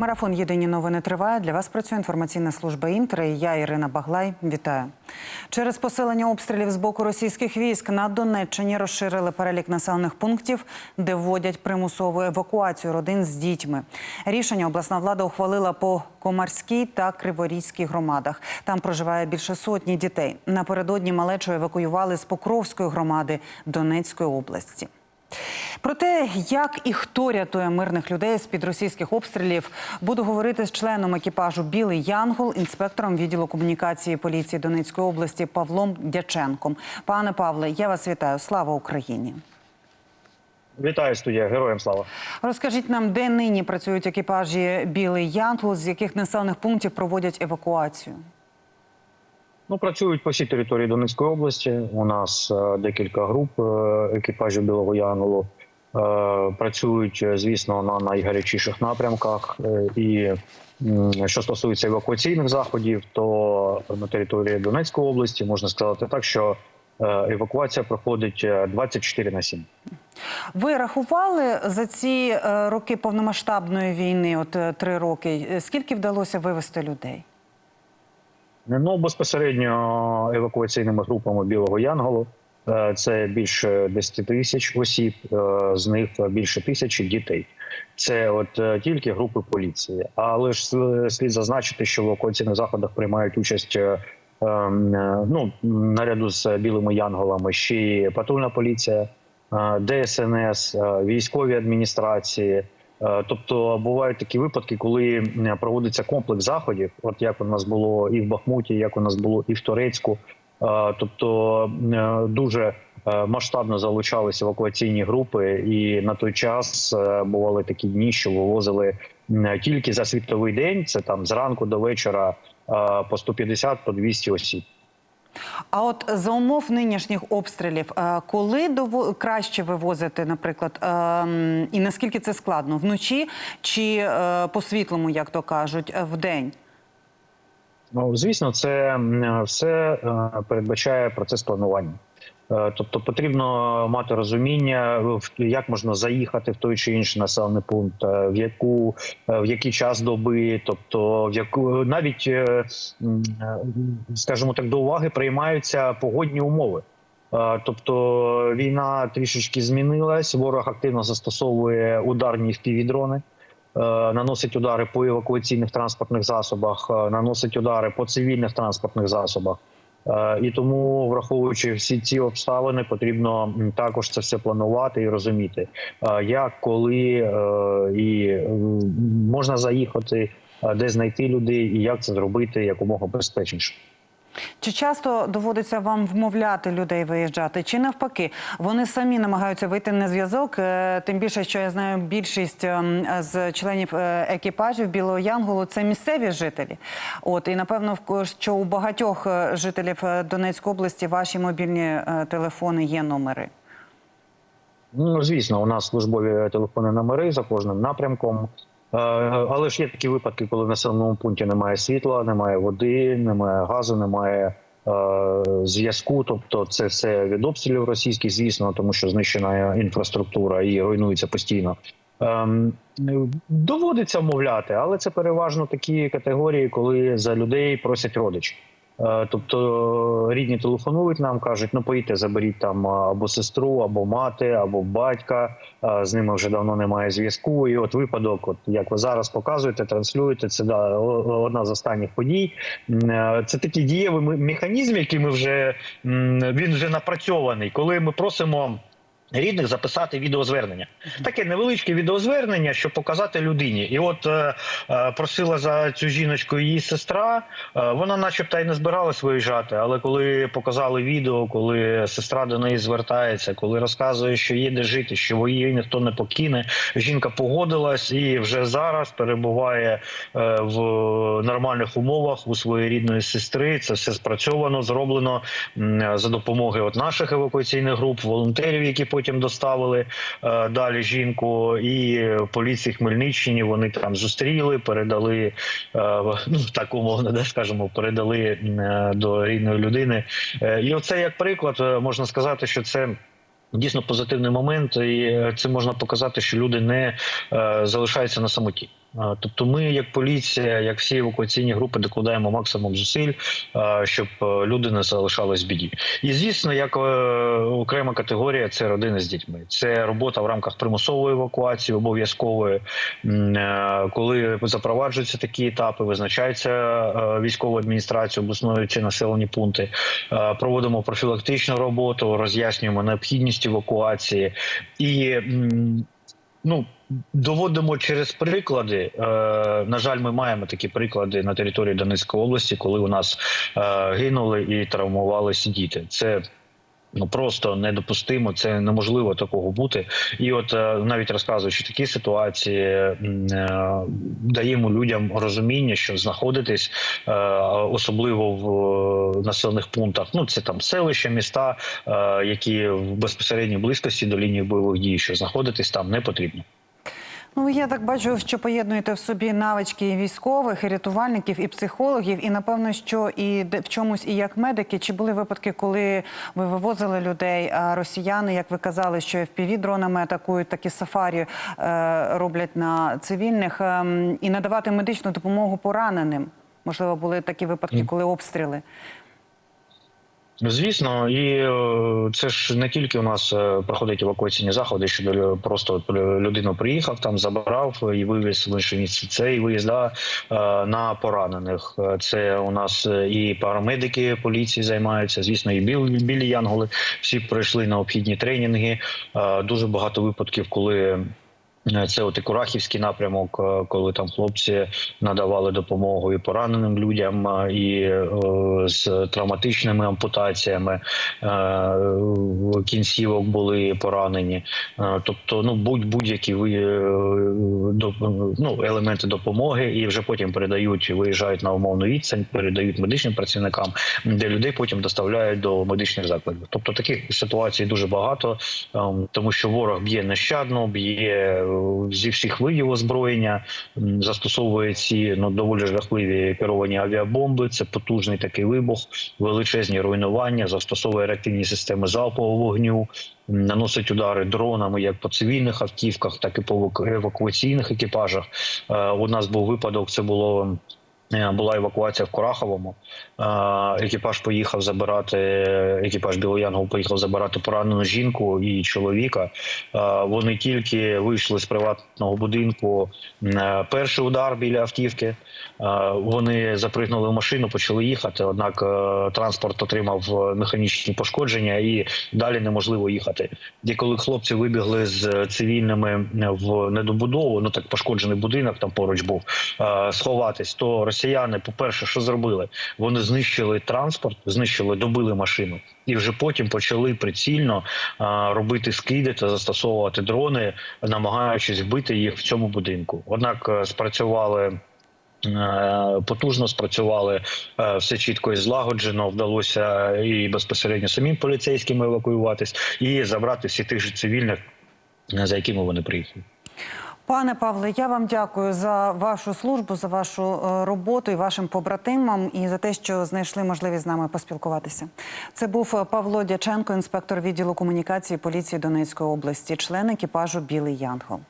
Марафон Єдині новини триває. Для вас працює інформаційна служба Інтер. І я Ірина Баглай. Вітаю. Через посилення обстрілів з боку російських військ на Донеччині розширили перелік населених пунктів, де вводять примусову евакуацію родин з дітьми. Рішення обласна влада ухвалила по Комарській та Криворізькій громадах. Там проживає більше сотні дітей. Напередодні малечу евакуювали з Покровської громади Донецької області. Про те, як і хто рятує мирних людей з під російських обстрілів, буду говорити з членом екіпажу Білий Янгол, інспектором відділу комунікації поліції Донецької області Павлом Дяченком. Пане Павле, я вас вітаю. Слава Україні! Вітаю студія, героям слава. Розкажіть нам, де нині працюють екіпажі Білий Янгол, з яких населених пунктів проводять евакуацію. Ну, працюють по всій території Донецької області. У нас е, декілька груп е, екіпажів Білого Янголу. Е, працюють, звісно, на найгарячіших напрямках. І що стосується евакуаційних заходів, то на території Донецької області можна сказати так, що евакуація проходить е, 24 на 7. Ви рахували за ці роки повномасштабної війни, от три роки, скільки вдалося вивезти людей? Ну безпосередньо евакуаційними групами Білого Янголу е, це більше 10 тисяч осіб, е, з них більше тисячі дітей. Це от е, тільки групи поліції. Але ж слід зазначити, що в евакуаційних заходах приймають участь. ем, Ну наряду з білими янголами ще й патрульна поліція, ДСНС, військові адміністрації. Е, Тобто бувають такі випадки, коли проводиться комплекс заходів, от як у нас було і в Бахмуті, як у нас було і в Турецьку. Е, Тобто е, дуже масштабно залучалися евакуаційні групи, і на той час бували такі дні, що вивозили тільки за світовий день. Це там зранку до вечора по 150 по 200 осіб. А от за умов нинішніх обстрілів, е, коли краще вивозити, наприклад, ем, і наскільки це складно вночі чи е, по світлому, як то кажуть, в вдень? Ну, звісно, це все е, передбачає процес планування. Е, Тобто потрібно мати розуміння, в- як можна заїхати в той чи інший населений пункт, е, в яку е, в який час доби, тобто в яку навіть, е, е, скажімо так, до уваги приймаються погодні умови. Е, Тобто війна трішечки змінилась. Ворог активно застосовує ударні впівдрони е, наносить удари по евакуаційних транспортних засобах, е, наносить удари по цивільних транспортних засобах. Е, І тому, враховуючи всі ці обставини, потрібно також це все планувати і розуміти, е, як, коли е, і можна заїхати, де знайти людей, і як це зробити якомога безпечніше. Чи часто доводиться вам вмовляти людей виїжджати? Чи навпаки, вони самі намагаються вийти на зв'язок? Е, Тим більше, що я знаю, більшість ем, з членів е, екіпажів Білого Янголу це місцеві жителі. От і напевно, що у багатьох е, жителів Донецької області ваші мобільні телефони є номери. Ну, звісно, у нас службові телефонні номери за кожним напрямком. Е, Але ж є такі випадки, коли в населеному пункті немає світла, немає води, немає газу, немає е, зв'язку. Тобто, це все від обстрілів російських, звісно, тому що знищена інфраструктура і руйнується постійно. Ем, Доводиться вмовляти, але це переважно такі категорії, коли за людей просять родичі. Е, Тобто рідні телефонують нам, кажуть, ну поїдьте, заберіть там або сестру, або мати, або батька. З ними вже давно немає зв'язку. І от випадок, от як ви зараз показуєте, транслюєте, це да, одна з останніх подій. Е, Це такий дієвий ме- механізм, який ми вже він вже напрацьований, коли ми просимо. Рідних записати відеозвернення, таке невеличке відеозвернення, щоб показати людині. І от е, е, просила за цю жіночку її сестра. Е, вона, начебто, й не збиралась виїжджати, але коли показали відео, коли сестра до неї звертається, коли розказує, що є де жити, що її ніхто не покине. Жінка погодилась і вже зараз перебуває е, в нормальних умовах у своєї рідної сестри. Це все спрацьовано, зроблено м, за допомогою от наших евакуаційних груп, волонтерів, які потім доставили е, далі жінку, і поліції Хмельниччині. Вони там зустріли, передали е, ну так умовно, де скажемо, передали е, до рідної людини. Е, І оце як приклад е, можна сказати, що це. Дійсно позитивний момент, і е, це можна показати, що люди не е, залишаються на самоті. Тобто, ми, як поліція, як всі евакуаційні групи, докладаємо максимум зусиль, щоб е, люди не залишались в біді. І звісно, як е, окрема категорія, це родини з дітьми. Це робота в рамках примусової евакуації, обов'язкової, е, коли запроваджуються такі етапи, визначається військова адміністрація обласної чи населені пункти. Проводимо профілактичну роботу, роз'яснюємо необхідність евакуації і. Ну, доводимо через приклади. Е, на жаль, ми маємо такі приклади на території Донецької області, коли у нас е, гинули і травмувалися діти. Це ну просто недопустимо. Це неможливо такого бути. І от е, навіть розказуючи такі ситуації, е, даємо людям розуміння, що знаходитись, е, особливо в населених пунктах. Ну це там селища, міста, які в безпосередній близькості до лінії бойових дій, що знаходитись там не потрібно. Ну я так бачу, що поєднуєте в собі навички і військових, і рятувальників, і психологів, і напевно, що і в чомусь і як медики. Чи були випадки, коли ви вивозили людей, а росіяни, як ви казали, що fpv дронами атакують такі сафарі е, роблять на цивільних ем, і надавати медичну допомогу пораненим? Можливо, були такі випадки, коли обстріли. Ну, Звісно, і е, це ж не тільки у нас е, проходять евакуаційні заходи, що просто от людину приїхав, там забрав і вивіз в інше місце. Це і виїзда е, на поранених. Е, Це у нас е, і парамедики поліції займаються. Звісно, і біл, білі янголи. Всі пройшли необхідні тренінги. Е, Дуже багато випадків, коли. Е, Це от і Курахівський напрямок, е, коли там хлопці надавали допомогу і пораненим людям, е, і з травматичними ампутаціями кінцівок були поранені. Тобто, ну будь будь-які ви до- ну, елементи допомоги, і вже потім передають, виїжджають на умовну відстань, передають медичним працівникам, де людей потім доставляють до медичних закладів. Тобто таких ситуацій дуже багато, ем, тому що ворог б'є нещадно, б'є зі всіх видів озброєння, застосовує ці ну доволі жахливі керовані авіабомби. Це потужний такий вибух, величезні руйнування, застосовує реактивні системи залпового вогню. Наносить удари дронами як по цивільних автівках, так і по евакуаційних екіпажах. Е, У нас був випадок. Це було була евакуація в Кураховому. Е, Екіпаж поїхав забирати. Екіпаж Білоянгол поїхав забирати поранену жінку і чоловіка. Е, Вони тільки вийшли з приватного будинку. Е, Перший удар біля автівки. Е, Вони запригнули в машину, почали їхати. Однак е, транспорт отримав е, механічні пошкодження, і далі неможливо їхати. І коли хлопці вибігли з цивільними в недобудову, ну так пошкоджений будинок там поруч був е, сховатись, то росіяни, по-перше, що зробили? Вони знищили транспорт, знищили, добили машину, і вже потім почали прицільно е, робити скиди та застосовувати дрони, намагаючись вбити їх в цьому будинку. Однак е, спрацювали. е, Потужно спрацювали е, все чітко і злагоджено. Вдалося і безпосередньо самим поліцейським евакуюватись, і забрати всіх тих же цивільних, за якими вони приїхали. Пане Павле, я вам дякую за вашу службу, за вашу е, роботу і вашим побратимам, і за те, що знайшли можливість з нами поспілкуватися. Це був е, Павло Дяченко, інспектор відділу комунікації поліції Донецької області, член екіпажу Білий Янгол.